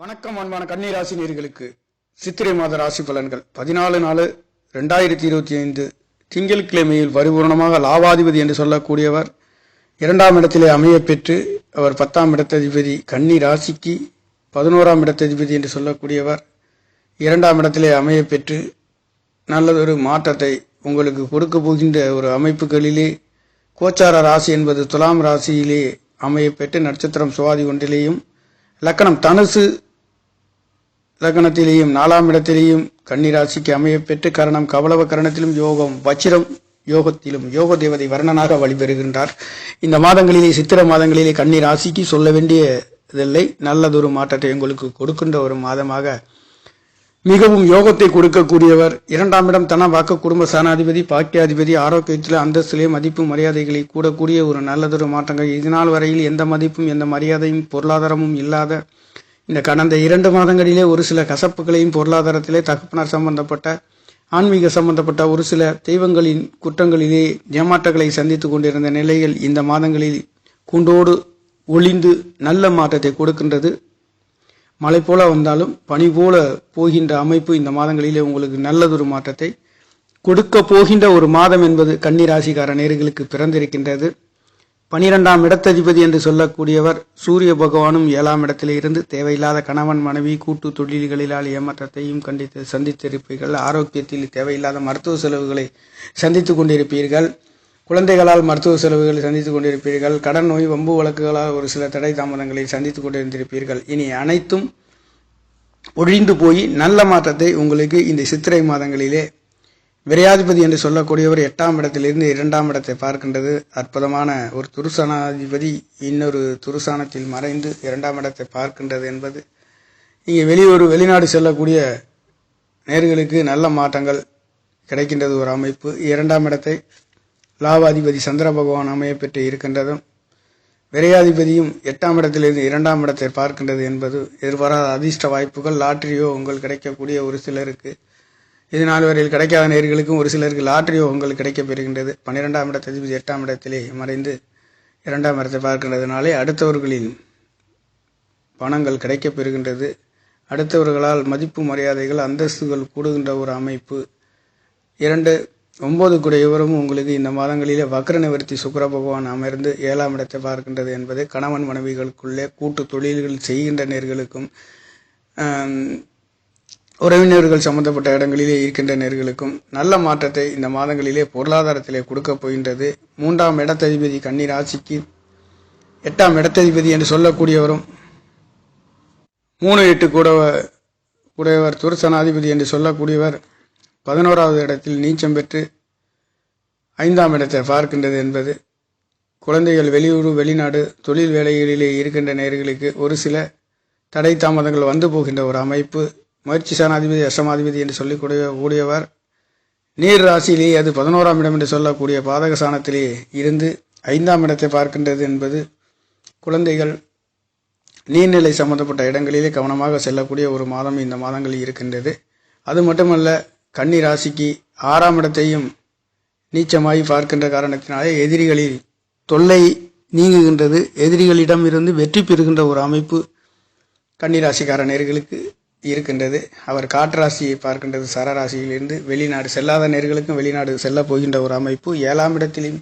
வணக்கம் அன்பான கன்னிராசி நேர்களுக்கு சித்திரை மாத ராசி பலன்கள். பதினாலு நாலு ரெண்டாயிரத்தி இருபத்தி ஐந்து. திங்கட்கிழமையில் பரிபூர்ணமாக லாவாதிபதி என்று சொல்லக்கூடியவர். இரண்டாம் இடத்திலே அமைய பெற்று அவர் பத்தாம் இடத்ததிபதி கன்னி ராசிக்கு பதினோராம் இடத்ததிபதி என்று சொல்லக்கூடியவர். இரண்டாம் இடத்திலே அமைய பெற்று நல்லதொரு மாற்றத்தை உங்களுக்கு கொடுக்க போகின்ற ஒரு அமைப்புகளிலே கோச்சார ராசி என்பது துலாம் ராசியிலே அமைய பெற்று நட்சத்திரம் சுவாதி ஒன்றிலேயும் லக்கணம் தனுசு லக்னத்திலேயும் நாலாம் இடத்திலேயும் கன்னிராசிக்கு அமைய பெற்று கரணம் கவலவ கரணத்திலும் யோகம் வச்சிரம் யோகத்திலும் யோக தேவதை வர்ணனாக வழிபெறுகின்றார். இந்த மாதங்களிலே சித்திர மாதங்களிலே கன்னி ராசிக்கு சொல்ல வேண்டியதில்லை. நல்லதொரு மாற்றத்தை உங்களுக்கு கொடுக்கின்ற ஒரு மாதமாக மிகவும் யோகத்தை கொடுக்கக்கூடியவர் இரண்டாம் இடம் தன வாக்கு குடும்ப சானாதிபதி பாக்கியாதிபதி ஆரோக்கியத்தில் அந்தஸ்திலே மதிப்பு மரியாதைகளை கூடக்கூடிய ஒரு நல்லதொரு மாற்றங்கள். இதனால் வரையில் எந்த மதிப்பும் எந்த மரியாதையும் பொருளாதாரமும் இல்லாத இந்த கடந்த இரண்டு மாதங்களிலே ஒரு சில கசப்புகளையும் பொருளாதாரத்திலே தகப்பனார் சம்பந்தப்பட்ட ஆன்மீக சம்பந்தப்பட்ட ஒரு சில தெய்வங்களின் குற்றங்களிலே ஏமாற்றங்களை சந்தித்துக் கொண்டிருந்த நிலையில் இந்த மாதங்களில் கூண்டோடு ஒளிந்து நல்ல மாற்றத்தை கொடுக்கின்றது. மழை போல வந்தாலும் பனி போல போகின்ற அமைப்பு இந்த மாதங்களிலே உங்களுக்கு நல்லதொரு மாற்றத்தை கொடுக்க போகின்ற ஒரு மாதம் என்பது கன்னிராசிக்கார நேர்களுக்கு பிறந்திருக்கின்றது. பனிரெண்டாம் இடத்ததிபதி என்று சொல்லக்கூடியவர் சூரிய பகவானும் ஏழாம் இடத்திலே இருந்து தேவையில்லாத கணவன் மனைவி கூட்டு தொழில்களிலால் ஏமாற்றத்தையும் கண்டித்து சந்தித்திருப்பீர்கள். ஆரோக்கியத்தில் தேவையில்லாத மருத்துவ செலவுகளை சந்தித்து கொண்டிருப்பீர்கள். குழந்தைகளால் மருத்துவ செலவுகளை சந்தித்துக் கொண்டிருப்பீர்கள். கடன் நோய் வம்பு வழக்குகளால் ஒரு சில தடை தாமதங்களை சந்தித்துக் கொண்டிருந்திருப்பீர்கள். இனி அனைத்தும் ஒழிந்து போய் நல்ல மாற்றத்தை உங்களுக்கு இந்த சித்திரை மாதங்களிலே விரையாதிபதி என்று சொல்லக்கூடியவர் எட்டாம் இடத்திலிருந்து இரண்டாம் இடத்தை பார்க்கின்றது. அற்புதமான ஒரு துருசானாதிபதி இன்னொரு துருசானத்தில் மறைந்து இரண்டாம் இடத்தை பார்க்கின்றது என்பது. இங்கே வெளியூர் வெளிநாடு செல்லக்கூடிய நேர்களுக்கு நல்ல மாற்றங்கள் கிடைக்கின்றது ஒரு அமைப்பு. இரண்டாம் இடத்தை லாபாதிபதி சந்திர பகவான் அமைய பெற்று இருக்கின்றதும் விரையாதிபதியும் எட்டாம் இடத்திலிருந்து இரண்டாம் இடத்தை பார்க்கின்றது என்பது எதிர்பாராத அதிர்ஷ்ட வாய்ப்புகள். லாட்டரியோ உங்கள் கிடைக்கக்கூடிய ஒரு சிலருக்கு இது நாள் வரையில் கிடைக்காத நேர்களுக்கும் ஒரு சிலருக்கு லாட்டரியோ உங்களுக்கு கிடைக்கப்பெறுகின்றது. பெறுகின்றது பன்னிரெண்டாம் இடத்ததிபதி எட்டாம் இடத்திலே மறைந்து இரண்டாம் இடத்தை பார்க்கின்றதுனாலே அடுத்தவர்களின் பணங்கள் கிடைக்கப் பெறுகின்றது அடுத்தவர்களால் மதிப்பு மரியாதைகள் அந்தஸ்துகள் கூடுகின்ற ஒரு அமைப்பு. இரண்டு ஒன்பது குடையவரும் உங்களுக்கு இந்த மாதங்களிலே வக்ர நிவர்த்தி சுக்கர பகவான் அமர்ந்து ஏழாம் இடத்தை பார்க்கின்றது என்பது கணவன் மனைவிகளுக்குள்ளே கூட்டு தொழில்கள் செய்கின்ற நேர்களுக்கும் உறவினர்கள் சம்பந்தப்பட்ட இடங்களிலே இருக்கின்ற நேர்களுக்கும் நல்ல மாற்றத்தை இந்த மாதங்களிலே பொருளாதாரத்திலே கொடுக்க போகின்றது. மூன்றாம் இடத்ததிபதி கண்ணீர் ஆட்சிக்கு எட்டாம் இடத்ததிபதி என்று சொல்லக்கூடியவரும் மூணு எட்டு கூட கூடையவர் துருசனாதிபதி என்று சொல்லக்கூடியவர் பதினோராவது இடத்தில் நீச்சம் பெற்று ஐந்தாம் இடத்தை பார்க்கின்றது என்பது குழந்தைகள் வெளியூர் வெளிநாடு தொழில் வேலைகளிலே இருக்கின்ற நேர்களுக்கு ஒரு சில தடை தாமதங்கள் வந்து போகின்ற ஒரு அமைப்பு. முயற்சி சானாதிபதி அசமாதிபதி என்று சொல்லிக்கூடிய கூடியவர். நீர் ராசியிலே அது பதினோராம் இடம் என்று சொல்லக்கூடிய பாதக சாணத்திலே இருந்து ஐந்தாம் இடத்தை பார்க்கின்றது என்பது குழந்தைகள் நீர்நிலை சம்பந்தப்பட்ட இடங்களிலே கவனமாக செல்லக்கூடிய ஒரு மாதம் இந்த மாதங்களில் இருக்கின்றது. அது மட்டுமல்ல கன்னி ராசிக்கு ஆறாம் இடத்தையும் நீச்சமாகி பார்க்கின்ற காரணத்தினாலே எதிரிகளில் தொல்லை நீங்குகின்றது. எதிரிகளிடம் இருந்து வெற்றி பெறுகின்ற ஒரு அமைப்பு கன்னிராசிக்கார நேர்களுக்கு இருக்கின்றது. அவர் காற்றாசியை பார்க்கின்றது சரராசியிலிருந்து வெளிநாடு செல்லாத நேர்களுக்கும் வெளிநாடு செல்ல போகின்ற ஒரு அமைப்பு. ஏழாம் இடத்திலும்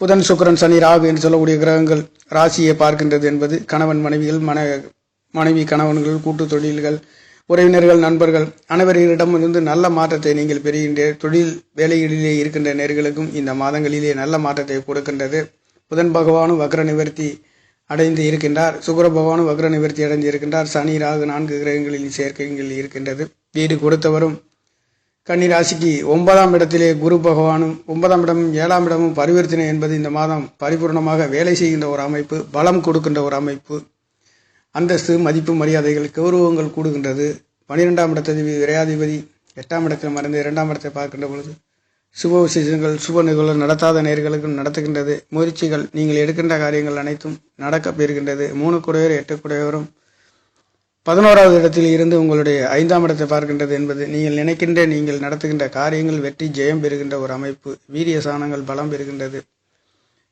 புதன் சுக்கிரன் சனி ராகு என்று சொல்லக்கூடிய கிரகங்கள் ராசியை பார்க்கின்றது என்பது கணவன் மனைவிகள் மன மனைவி கணவன்கள் கூட்டு தொழில்கள் உறவினர்கள் நண்பர்கள் அனைவரிடமிருந்து நல்ல மாற்றத்தை நீங்கள் பெறுகின்ற தொழில் வேலைகளிலே இருக்கின்ற நேர்களுக்கும் இந்த மாதங்களிலே நல்ல மாற்றத்தை கொடுக்கின்றது. புதன் பகவானும் வக்ர நிவர்த்தி அடைந்து இருக்கின்றார். சுக்கிர பகவானும் வக்ர நிவர்த்தி அடைந்து இருக்கின்றார். சனி ராகு நான்கு கிரகங்களில் சேர்க்கைகள் இருக்கின்றது. வீடு கொடுத்தவரும் கன்னி ராசிக்கு ஒன்பதாம் இடத்திலே குரு பகவானும் ஒன்பதாம் இடமும் ஏழாம் இடமும் பரிவர்த்தனை என்பது இந்த மாதம் பரிபூர்ணமாக வேலை செய்கின்ற ஒரு அமைப்பு பலம் கொடுக்கின்ற ஒரு அமைப்பு. அந்தஸ்து மதிப்பு மரியாதைகள் கௌரவங்கள் கூடுகின்றது. பனிரெண்டாம் இடத்ததிபதி விரையாதிபதி எட்டாம் இடத்தில் மறைந்து இரண்டாம் இடத்தை பார்க்கின்ற பொழுது சுப விசேஷங்கள் சுப நிகழ்வு நடத்தாத நேர்களுக்கும் நடத்துகின்றது. முயற்சிகள் நீங்கள் எடுக்கின்ற காரியங்கள் அனைத்தும் நடக்க பெறுகின்றது மூணு குடையோர் எட்டு குடையோரும். பதினோராவது இடத்தில் இருந்து உங்களுடைய ஐந்தாம் இடத்தை பார்க்கின்றது என்பது நீங்கள் நினைக்கின்ற நீங்கள் நடத்துகின்ற காரியங்கள் வெற்றி ஜெயம் பெறுகின்ற ஒரு அமைப்பு. வீரிய சாணங்கள் பலம் பெறுகின்றது.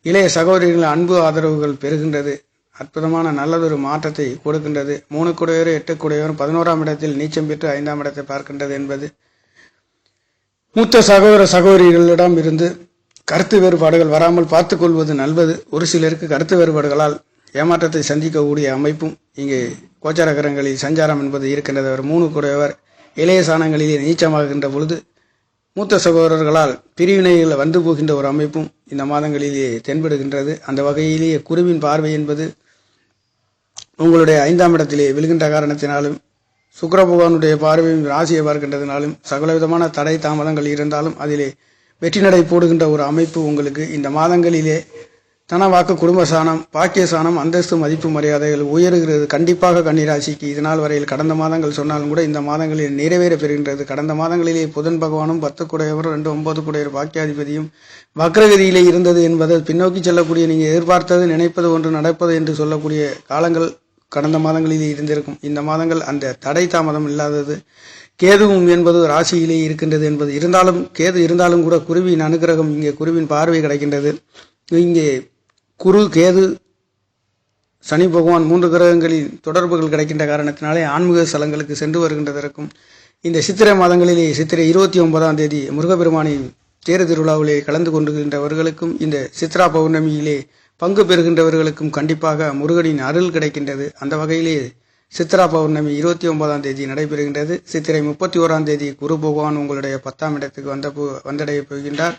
இளைய சகோதரிகள் அன்பு ஆதரவுகள் பெறுகின்றது. அற்புதமான நல்லதொரு மாற்றத்தை கொடுக்கின்றது. மூணு குடையோர் எட்டு குடையோரும் பதினோராம் இடத்தில் நீச்சம் பெற்று ஐந்தாம் இடத்தை பார்க்கின்றது என்பது மூத்த சகோதர சகோதரிகளிடம் இருந்து கருத்து வேறுபாடுகள் வராமல் பார்த்துக்கொள்வது நல்லது. ஒரு சிலருக்கு கருத்து வேறுபாடுகளால் ஏமாற்றத்தை சந்திக்கக்கூடிய அமைப்பும் இங்கே கோச்சாரகரங்களில் சஞ்சாரம் என்பது இருக்கின்றவர் அவர் மூணு குடையவர் இளைய சாணங்களிலே நீச்சமாகின்ற பொழுது மூத்த சகோதரர்களால் பிரிவினைகள் வந்து போகின்ற ஒரு அமைப்பும் இந்த மாதங்களிலே தென்படுகின்றது. அந்த வகையிலேயே குருவின் பார்வை என்பது உங்களுடைய ஐந்தாம் இடத்திலே விழுகின்ற காரணத்தினாலும் சுக்கர பகவானுடைய பார்வையும் ராசியை பார்க்கின்றதுனாலும் சகலவிதமான தடை தாமதங்கள் இருந்தாலும் அதிலே வெற்றி நடை போடுகின்ற ஒரு அமைப்பு உங்களுக்கு இந்த மாதங்களிலே தனவாக்கு குடும்ப சாணம் பாக்கிய சாணம் அந்தஸ்து மதிப்பு மரியாதைகள் உயர்கிறது. கண்டிப்பாக கன்னிராசிக்கு இதனால் வரையில் கடந்த மாதங்கள் சொன்னாலும் கூட இந்த மாதங்களில் நிறைவேற பெறுகின்றது. கடந்த மாதங்களிலே புதன் பகவானும் பத்து குடையவர் ரெண்டு ஒன்பது குடையர் பாக்கியாதிபதியும் வக்ரகதியிலே இருந்தது என்பதை பின்னோக்கி செல்லக்கூடிய நீங்கள் எதிர்பார்த்தது நினைப்பது ஒன்று நடப்பது என்று சொல்லக்கூடிய காலங்கள் கடந்த மாதங்களிலே இருந்திருக்கும். இந்த மாதங்கள் அந்த தடை தாமதம் இல்லாதது. கேதுவும் என்பது ராசியிலே இருக்கின்றது என்பது. இருந்தாலும் கேது இருந்தாலும் கூட குருவின் அனுகிரகம் இங்கே குருவின் பார்வை கிடைக்கின்றது. இங்கே குரு கேது சனி பகவான் மூன்று கிரகங்களின் தொடர்புகள் கிடைக்கின்ற காரணத்தினாலே ஆன்மீக ஸ்தலங்களுக்கு சென்று வருகின்றதற்கும் இந்த சித்திரை மாதங்களிலே சித்திரை இருபத்தி ஒன்பதாம் தேதி முருகப்பெருமானின் தேர் திருவிழாவிலே கலந்து கொண்டுகின்றவர்களுக்கும் இந்த சித்ரா பௌர்ணமியிலே பங்கு பெறுகின்றவர்களுக்கும் கண்டிப்பாக முருகனின் அருள் கிடைக்கின்றது. அந்த வகையிலே சித்ரா பௌர்ணமி இருபத்தி ஒன்பதாம் தேதி நடைபெறுகின்றது. சித்திரை முப்பத்தி ஓராம் தேதி குரு பகவான் உங்களுடைய பத்தாம் இடத்துக்கு வந்த போ- வந்தடைய போகின்றார்.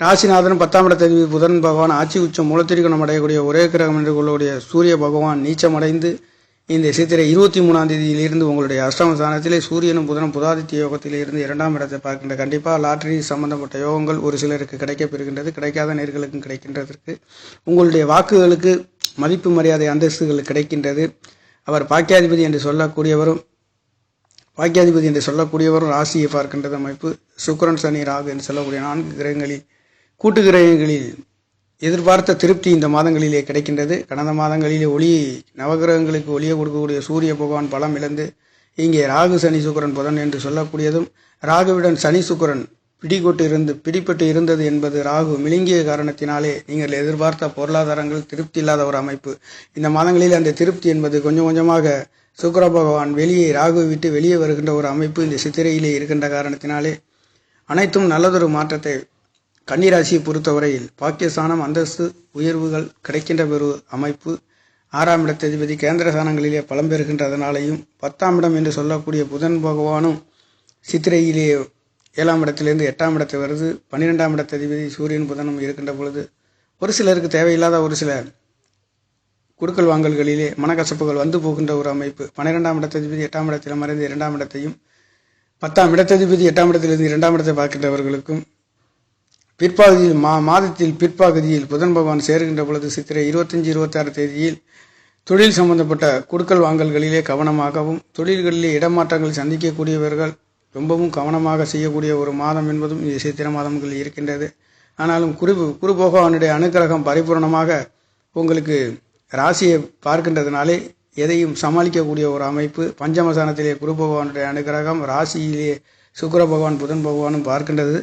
ராசிநாதன் பத்தாம் இடத்ததிபதி புதன் பகவான் ஆட்சி உச்சம் மூலத்திரிகோணம் அடையக்கூடிய ஒரே கிரகம் என்று கொள்ளக்கூடிய சூரிய பகவான் நீச்சமடைந்து இந்த சித்திரை இருபத்தி மூணாம் தேதியிலிருந்து உங்களுடைய அஷ்டம ஸ்தானத்திலே சூரியனும் புதனும் புதாதித்ய யோகத்திலிருந்து இரண்டாம் இடத்தை பார்க்கின்ற கண்டிப்பாக லாட்டரி சம்பந்தப்பட்ட யோகங்கள் ஒரு சிலருக்கு கிடைக்கப்பெறுகின்றது கிடைக்காத நேர்களுக்கும் கிடைக்கின்றதற்கு. உங்களுடைய வாக்குகளுக்கு மதிப்பு மரியாதை அந்தஸ்துகள் கிடைக்கின்றது. அவர் பாக்கியாதிபதி என்று சொல்லக்கூடியவரும் பாக்கியாதிபதி என்று சொல்லக்கூடியவரும் ராசியை பார்க்கின்றது அமைப்பு. சுக்கரன் சனி ராகு என்று சொல்லக்கூடிய நான்கு கிரகங்களில் கூட்டு கிரகங்களில் எதிர்பார்த்த திருப்தி இந்த மாதங்களிலே கிடைக்கின்றது. கடந்த மாதங்களிலே ஒளி நவகிரகங்களுக்கு ஒளியை கொடுக்கக்கூடிய சூரிய பகவான் பலம் இழந்து இங்கே ராகு சனி சுக்கிரன் புதன் என்று சொல்லக்கூடியதும் ராகுவிடன் சனி சுக்கிரன் பிடிகொட்டு இருந்து பிடிப்பட்டு இருந்தது என்பது ராகு மிழுங்கிய காரணத்தினாலே நீங்கள் எதிர்பார்த்த பொருளாதாரங்கள் திருப்தி இல்லாத ஒரு அமைப்பு. இந்த மாதங்களில் அந்த திருப்தி என்பது கொஞ்சம் கொஞ்சமாக சுக்கர பகவான் வெளியே ராகு விட்டு வெளியே வருகின்ற ஒரு அமைப்பு இந்த சித்திரையிலே இருக்கின்ற காரணத்தினாலே அனைத்தும் நல்லதொரு மாற்றத்தை கன்னிராசியை பொறுத்தவரையில் பாக்கியஸ்தானம் அந்தஸ்து உயர்வுகள் கிடைக்கின்ற பெரு அமைப்பு ஆறாம் இடத்ததிபதி கேந்திர ஸ்தானங்களிலே பலம் பெறுகின்றதனாலேயும் பத்தாம் இடம் என்று சொல்லக்கூடிய புதன் பகவானும் சித்திரையிலே ஏழாம் இடத்திலிருந்து எட்டாம் இடத்தை வருது. பன்னிரெண்டாம் இடத்ததிபதி சூரியன் புதனும் இருக்கின்ற பொழுது ஒரு சிலருக்கு தேவையில்லாத ஒரு சில குடுக்கல் வாங்கல்களிலே மனக்கசப்புகள் வந்து போகின்ற ஒரு அமைப்பு. பன்னிரெண்டாம் இடத்ததிபதி எட்டாம் இடத்தில் மறைந்து இரண்டாம் இடத்தையும் பத்தாம் இடத்ததிபதி எட்டாம் இடத்திலிருந்து இரண்டாம் இடத்தை பார்க்கின்றவர்களுக்கும் பிற்பகுதியில் மா மாதத்தில் பிற்பகுதியில் புதன் பகவான் சேருகின்ற பொழுது சித்திரை இருபத்தஞ்சி இருபத்தாறு தேதியில் தொழில் சம்பந்தப்பட்ட குடுக்கல் வாங்கல்களிலே கவனமாகவும் தொழில்களிலே இடமாற்றங்கள் சந்திக்கக்கூடியவர்கள் ரொம்பவும் கவனமாக செய்யக்கூடிய ஒரு மாதம் என்பதும் இது சித்திரை மாதங்கள் இருக்கின்றது. ஆனாலும் குரு குரு பகவானுடைய அனுக்கிரகம் பரிபூர்ணமாக உங்களுக்கு ராசியை பார்க்கின்றதுனாலே எதையும் சமாளிக்கக்கூடிய ஒரு அமைப்பு பஞ்சமசானத்திலே குரு பகவானுடைய அனுக்கிரகம் ராசியிலே சுக்கர பகவான் புதன் பகவானும் பார்க்கின்றது.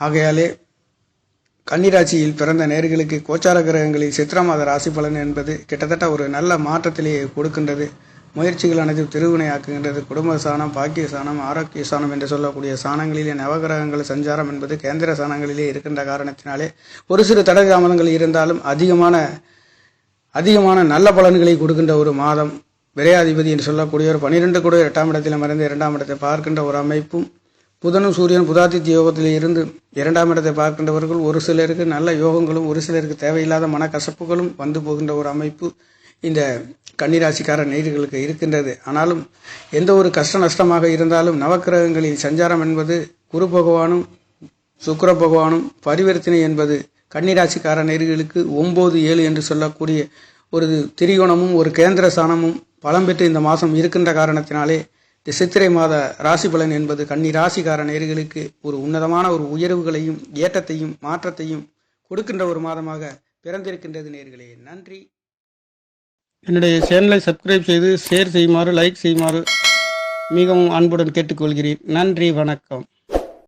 ஆகையாலே கன்னிராசியில் பிறந்த நேர்களுக்கு கோச்சார கிரகங்களில் சித்திர மாத ராசி பலன் என்பது கிட்டத்தட்ட ஒரு நல்ல மாற்றத்திலேயே கொடுக்கின்றது. முயற்சிகள் அனைத்தும் திருவினையாக்குகின்றது குடும்ப சாணம் பாக்கிய சாணம் ஆரோக்கிய சாணம் என்று சொல்லக்கூடிய சாணங்களிலே நவகிரகங்கள் சஞ்சாரம் என்பது கேந்திர சாணங்களிலே இருக்கின்ற காரணத்தினாலே ஒரு சிறு தடை தாமதங்கள் இருந்தாலும் அதிகமான அதிகமான நல்ல பலன்களை கொடுக்கின்ற ஒரு மாதம். விரையாதிபதி என்று சொல்லக்கூடிய ஒரு பனிரெண்டு கூட எட்டாம் இடத்தில் மறைந்து இரண்டாம் இடத்தை பார்க்கின்ற ஒரு அமைப்பும் புதனும் சூரியன் புதாதித்ய யோகத்தில் இருந்து இரண்டாம் இடத்தை பார்க்கின்றவர்கள் ஒரு சிலருக்கு நல்ல யோகங்களும் ஒரு சிலருக்கு தேவையில்லாத மனக்கசப்புகளும் வந்து போகின்ற ஒரு அமைப்பு இந்த கன்னிராசிக்கார நேர்களுக்கு இருக்கின்றது. ஆனாலும் எந்த ஒரு கஷ்ட நஷ்டமாக இருந்தாலும் நவக்கிரகங்களில் சஞ்சாரம் என்பது குரு பகவானும் சுக்கர பகவானும் பரிவர்த்தனை என்பது கன்னிராசிக்கார நேர்களுக்கு ஒம்பது ஏழு என்று சொல்லக்கூடிய ஒரு திரிகோணமும் ஒரு கேந்திர சாணமும் பலம் பெற்று இந்த மாதம் இருக்கின்ற காரணத்தினாலே சித்திரை மாத ராசி பலன் என்பது கன்னி ராசிக்கார நேர்களுக்கு ஒரு உன்னதமான ஒரு உயர்வுகளையும் ஏற்றத்தையும் மாற்றத்தையும் கொடுக்கின்ற ஒரு மாதமாக பிறந்திருக்கின்றது நேர்களே. நன்றி. என்னுடைய சேனலை சப்ஸ்கிரைப் செய்து ஷேர் செய்யுமாறு லைக் செய்யுமாறு மிகவும் அன்புடன் கேட்டுக்கொள்கிறேன். நன்றி வணக்கம்.